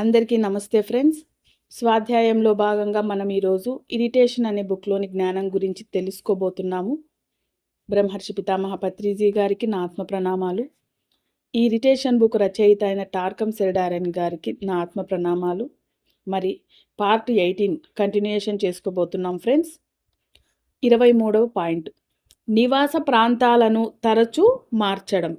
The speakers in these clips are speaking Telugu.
అందరికీ నమస్తే ఫ్రెండ్స్. స్వాధ్యాయంలో భాగంగా మనం ఈరోజు ఇరిటేషన్ అనే బుక్లోని జ్ఞానం గురించి తెలుసుకోబోతున్నాము. బ్రహ్మర్షి పితామహ పత్రిజీ గారికి నా ఆత్మ ప్రణామాలు. ఈ ఇరిటేషన్ బుక్ రచయిత అయిన టార్కం సెరడారన్ గారికి నా ఆత్మ ప్రణామాలు. మరి పార్ట్ ఎయిటీన్ కంటిన్యూషన్ చేసుకోబోతున్నాం ఫ్రెండ్స్. ఇరవై మూడవ పాయింట్. నివాస ప్రాంతాలను తరచూ మార్చడం.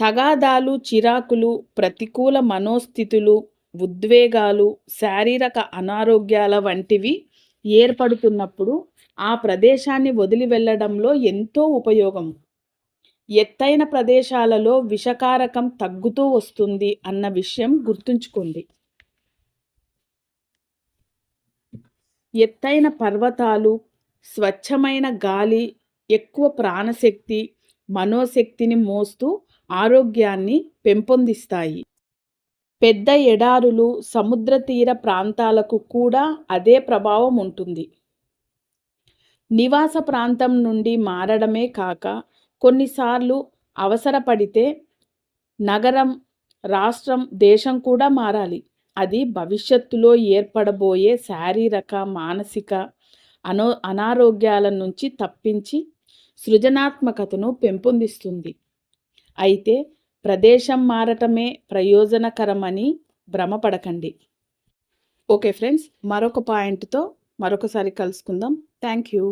తగాదాలు చిరాకులు ప్రతికూల మనోస్థితులు ఉద్వేగాలు శారీరక అనారోగ్యాల వంటివి ఏర్పడుతున్నప్పుడు ఆ ప్రదేశాన్ని వదిలి వెళ్ళడంలో ఎంతో ఉపయోగం. ఎత్తైన ప్రదేశాలలో విషకారకం తగ్గుతూ వస్తుంది అన్న విషయం గుర్తుంచుకోండి. ఎత్తైన పర్వతాలు స్వచ్ఛమైన గాలి ఎక్కువ ప్రాణశక్తి మనోశక్తిని మోస్తూ ఆరోగ్యాన్ని పెంపొందిస్తాయి. పెద్ద ఎడారులు సముద్ర తీర ప్రాంతాలకు కూడా అదే ప్రభావం ఉంటుంది. నివాస ప్రాంతం నుండి మారడమే కాక కొన్నిసార్లు అవసరపడితే నగరం రాష్ట్రం దేశం కూడా మారాలి. అది భవిష్యత్తులో ఏర్పడబోయే శారీరక మానసిక అనో అనారోగ్యాల నుంచి తప్పించి సృజనాత్మకతను పెంపొందిస్తుంది. అయితే ప్రదేశం మారటమే ప్రయోజనకరమని భ్రమపడకండి. ఓకే ఫ్రెండ్స్ మరొక పాయింట్తో మరొకసారి కలుసుకుందాం. Thank you.